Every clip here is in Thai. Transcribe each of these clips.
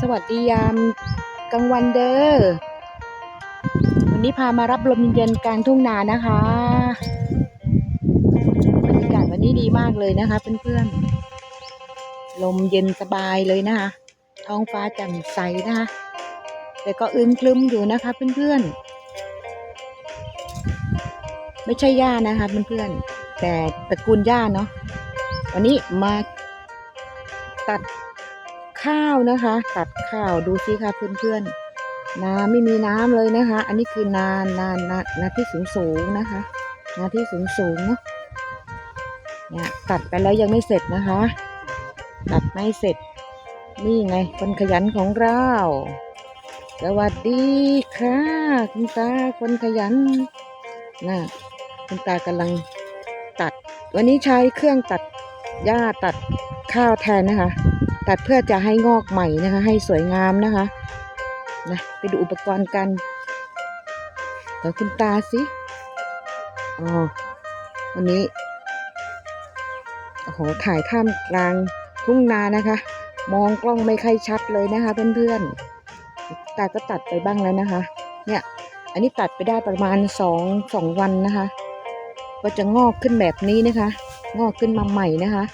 สวัสดียามกลางวันเด้อ วันนี้พามารับลมเย็นกลางทุ่งนานะคะบรรยากาศวันนี้ดีมากเลยนะคะเพื่อนๆ ลมเย็นสบายเลยนะคะ ท้องฟ้าแจ่มใสนะคะ แต่ก็อึมครึมอยู่นะคะเพื่อนๆ ไม่ใช่หญ้านะคะเพื่อนๆ แต่ตระกูลหญ้าเนาะ วันนี้มาตัด ข้าวนะคะ ตัดข้าวดูสิค่ะเพื่อนๆนาไม่มีน้ำเลยนะคะ อันนี้คือนานนานนานาที่สูงสูงๆนะคะนาที่สูงสูงๆเนาะเนี่ยตัดไปแล้วยังไม่เสร็จนะคะ ตัดไม่เสร็จ นี่ไงคนขยันของเราสวัสดีค่ะคุณตาคนขยันน่ะคุณตากำลังตัด วันนี้ใช้เครื่องตัดหญ้าตัดข้าวแทนนะคะ ตัดเพื่อจะให้งอกใหม่นะคะ ให้สวยงามนะคะนะไปดูอุปกรณ์กันต่อคุณตาสิอ๋อวันนี้โอ้โหถ่ายท่ามกลางทุ่งนานะคะ มองกล้องไม่ค่อยชัดเลยนะคะเพื่อนๆตาก็ตัดไปบ้างแล้วนะคะ เนี่ย อันนี้ตัดไปได้ประมาณสองสองวันนะคะ ก็จะงอกขึ้นแบบนี้นะคะ งอกขึ้นมาใหม่นะคะ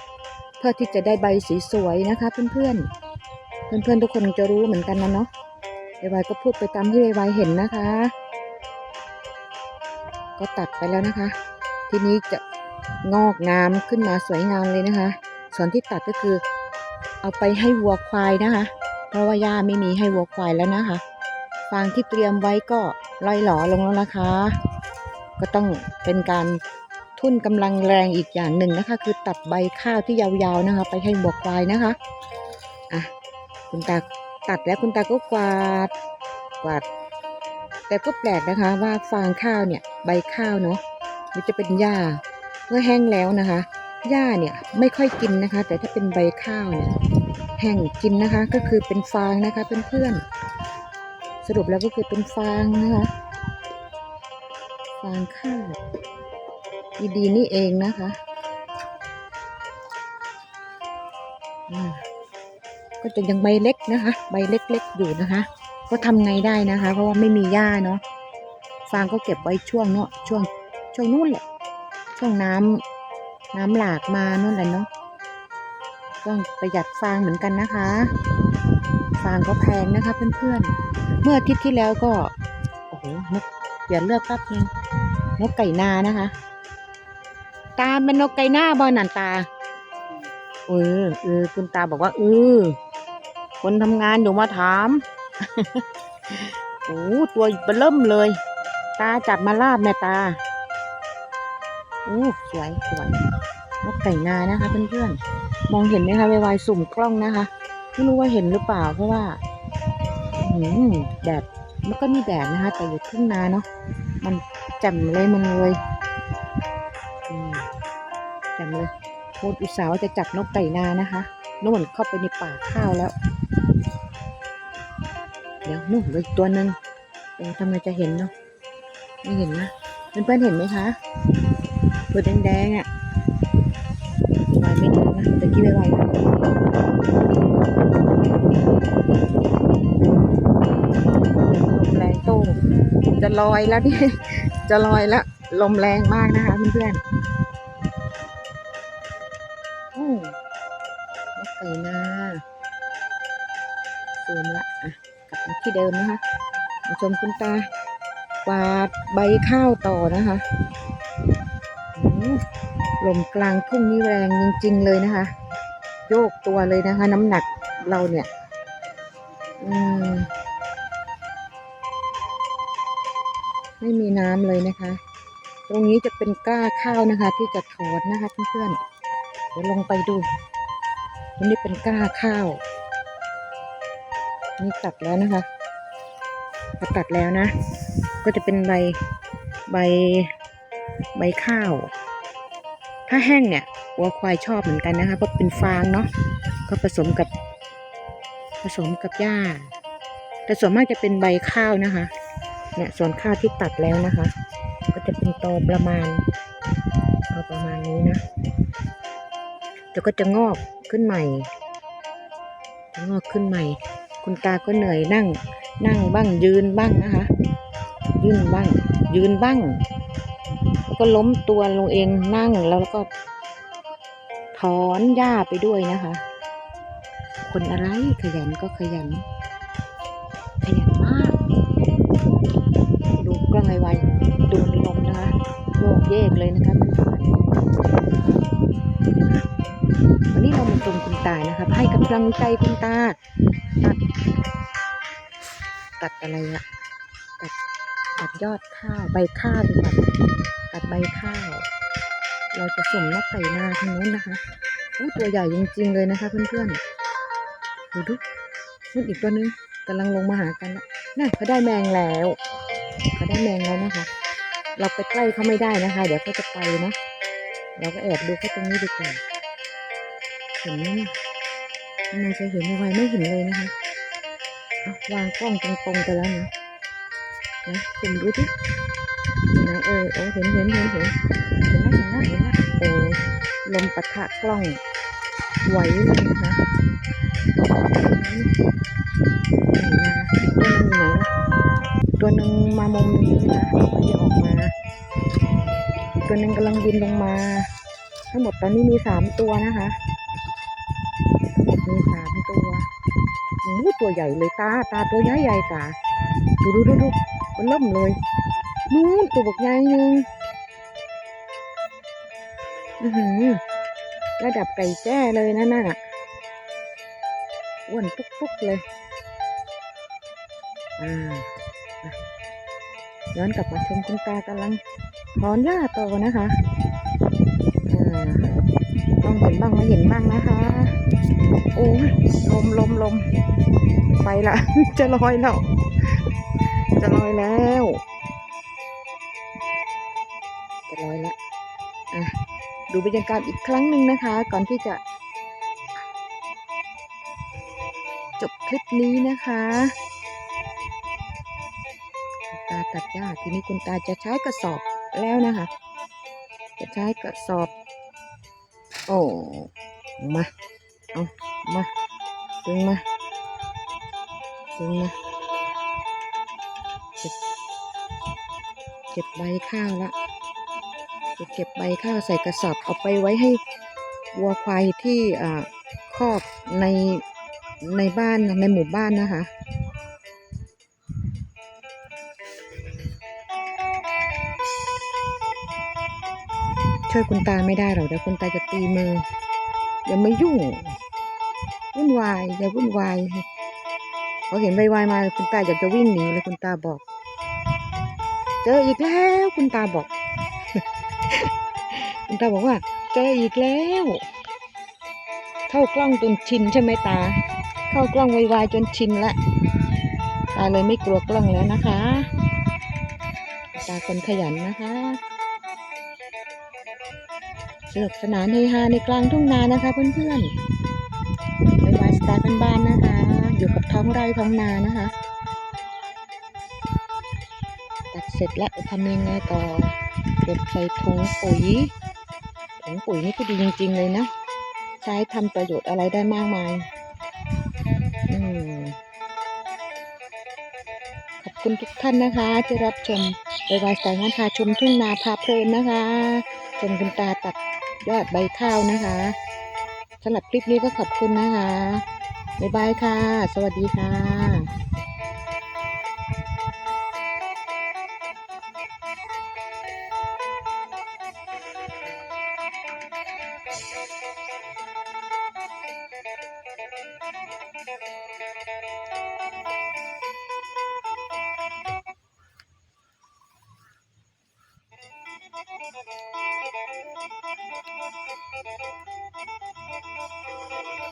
พื่อที่จะได้ใบสีสวยนะคะ เพื่อนๆ เพื่อนๆทุกคนจะรู้เหมือนกันนะเนาะไวๆก็พูดไปตามที่ไวๆเห็นนะคะ ก็ตัดไปแล้วนะคะ ทีนี้จะงอกงามขึ้นมาสวยงามเลยนะคะ ส่วนที่ตัดก็คือเอาไปให้วัวควายนะคะ เพราะว่าหญ้าไม่มีให้วัวควายแล้วนะคะ ฟางที่เตรียมไว้ก็ลอยหลอลงแล้วนะคะ ก็ต้องเป็นการ ทุ่นกำลังแรงอีกอย่างหนึ่งนะคะ คือตัดใบข้าวที่ยาวๆนะคะ ไปให้วัวควายนะคะอะคุณตาตัดแล้วคุณตาก็กวาดกวาด แต่ก็แปลกนะคะ ว่าฟางข้าวเนี่ยใบข้าวเนาะมันจะเป็นหญ้าเมื่อแห้งแล้วนะคะหญ้าเนี่ยไม่ค่อยกินนะคะ แต่ถ้าเป็นใบข้าวเนี่ยแห้งกินนะคะ ก็คือเป็นฟางนะคะเพื่อนๆสรุปแล้วก็คือเป็นฟางนะคะ ฟางข้าว ดีๆนี่เองนะคะอ่าก็จะยังใบเล็กนะคะ ใบเล็กๆอยู่นะคะ ก็ทำไงได้นะคะ เพราะว่าไม่มีหญ้าเนาะฟางก็เก็บไว้ช่วงเนาะช่วงช่วงนู้นแหละ ช่วงน้ำน้ำหลากมานู่นแหละเนาะต้องประหยัดฟางเหมือนกันนะคะ ฟางก็แพงนะคะเพื่อนๆ เมื่ออาทิตย์ที่แล้วก็ โอ้โหนกเปลี่ยนเลือกแป๊บนึงนกไก่นานะคะ ตาเป็นนกไก่หน้าบอนันตา เออเออคุณตาบอกว่าเออคนทำงานอยู่มาถามโอ้ตัวเบเริ่มเลย ตาจับมาลาบแม่ตาโอ้สวยสวยนกไก่นานะคะเพื่อนๆมองเห็นไหมคะไวๆสุ่มกล้องนะคะไม่รู้ว่าเห็นหรือเปล่าเพราะว่าหือแดดมันก็มีแดดนะคะ แต่อยู่ทุ่งนาเนาะมันแจ่มเลยมันเลย จ่มเลยโคตรอุตสาห์ว่าจะจับนกไก่นานะคะโน่นเข้าไปในป่าข้าวแล้ว เดี๋ยวนู่นเลยตัวหนึ่งเอ๊ะทำไมจะเห็นเนาะไม่เห็นนะเพื่อนๆเห็นไหมคะตัวแดงๆอะวายไม่ดูนะตะกี้ไวๆลมแรงโต้จะลอยแล้วนี่จะลอยแล้วลมแรงมากนะคะเพื่อนๆ ที่เดิมนะคะมาชมคุณตากวาดใบข้าวต่อนะคะลมกลางทุ่งนี่แรงจริงๆเลยนะคะ โยกตัวเลยนะคะ น้ำหนักเราเนี่ย อืมไม่มีน้ำเลยนะคะ ตรงนี้จะเป็นก้าข้าวนะคะ ที่จะถอนนะคะเพื่อนๆเดี๋ยวลงไปดูตรงนี้เป็นก้าข้าว นี่ตัดแล้วนะคะพอตัดแล้วนะ ก็จะเป็นใบใบใบข้าว ถ้าแห้งเนี่ยวัวควายชอบเหมือนกันนะคะเพราะเป็นฟางเนาะก็ผสมกับผสมกับหญ้า แต่ส่วนมากจะเป็นใบข้าวนะคะ เนี่ยส่วนข้าวที่ตัดแล้วนะคะ ก็จะเป็นตอประมาณตอประมาณนี้นะเดี๋ยวก็จะงอกขึ้นใหม่ งอกขึ้นใหม่ คุณตาก็เหนื่อยนั่ง นั่งบ้างยืนบ้างนะคะ ยืนบ้าง ยืนบ้าง แล้วก็ล้มตัวลงเองนั่งแล้วก็ ถอนหญ้าไปด้วยนะคะ คนอะไรขยันก็ขยัน ขยันมาก ดูกล้องไวๆดูมันลมนะคะโยกเยกเลยนะคะ ชมคุณตานะคะให้กำลังใจคุณตา ตัด ตัดอะไรอะตัดตัดยอดข้าวใบข้าวดีกว่าตัดใบข้าว เราจะส่งนกไก่นาทางนู้นนะคะอู้ตัวใหญ่จริงๆเลยนะคะ เพื่อนๆดูดูนู่นอีกตัวนึงกำลังลงมาหากันละน่ะเขาได้แมงแล้วเขาได้แมงแล้วนะคะ เราไปใกล้เขาไม่ได้นะคะ เดี๋ยวเขาจะไปนะเราก็แอบดูแค่ตรงนี้ดีกว่า เห็นไหมเนี่ยทำไมจะเห็นไวไม่เห็นเลยนะคะเอาวางกล้องตรงๆไปแล้วนะนะคุณดูที่นะเออโอ้เห็นเห็นเห็นเห็นเห็นแล้วเห็นแล้วเห็นแล้วโอ้ลมปะทะกล้องไหวเลยนะคะตัวหนึงอยู่ไหนวะตัวหนึ่งมามุมนี้นะมันจะออกมา ตัวหนึ่งกำลังบินลงมา ทั้งหมดตอนนี้มีสามตัวนะคะ มีสามตัวอู้ตัวใหญ่เลยตา ตาตัวใหญ่ใหญ่ตา ดูดูดูดูมันเริ่มเลย นู้นตัวบกใหญ่นึงอือหือระดับไก่แจ้เลยนะน่ะอ้วนปุ๊กๆเลย อ่าย้อนกลับมาชมคุณตากำลังถอนหญ้าต่อนะคะ บ้างม่เห็นบ้างนะคะ โอ้ยลมลมลมไปละ จะลอยแล้ว จะลอยแล้ว จะลอยแล้วอะดูบรรยากาศอีกครั้งหนึ่งนะคะ ก่อนที่จะ จบคลิปนี้นะคะตาตัดหญ้าทีนี้คุณตาจะใช้กระสอบแล้วนะคะ จะใช้กระสอบ โอ้ มา เอามาดึงมาดึงมาเก็บเก็บใบข้าวละจะเก็บใบข้าวใส่กระสอบเอาไปไว้ให้วัวควายที่อ่าคอกในในบ้านในหมู่บ้านนะคะ ช่วยคุณตาไม่ได้หรอกเดี๋ยวคุณตาจะตีมือ อย่ามายุ่งวุ่นวายอย่าวุ่นวายพอเห็นใบวายมาคุณตาอยากจะวิ่งหนีเลยคุณตาบอก เจออีกแล้วคุณตาบอก คุณตาบอกว่า เจออีกแล้ว เข้ากล้องจนชินใช่ไหมตา เข้ากล้องไวๆจนชินละตาเลยไม่กลัวกล้องแล้วนะคะ ตาคนขยันนะคะ สนุกสนานเฮฮาในกลางทุ่งนานะคะ เพื่อนๆไปวายสไตล์บ้านๆนะคะ อยู่กับท้องไร่ท้องนานะคะ ตัดเสร็จแล้วทำยังไงต่อเก็บใส่ถุงปุ๋ยถุงปุ๋ยนี่ก็ดีจริง ๆ เลยนะ ใช้ทำประโยชน์อะไรได้มากมาย อืมขอบคุณทุกท่านนะคะที่รับชมไปวายสายงานพาชมทุ่งนาพาเพลินนะคะ ชมคุณตาตัด ยอดใบข้าวนะคะสำหรับคลิปนี้ก็ขอบคุณนะคะ บ๊ายบายค่ะ สวัสดีค่ะ Thank you.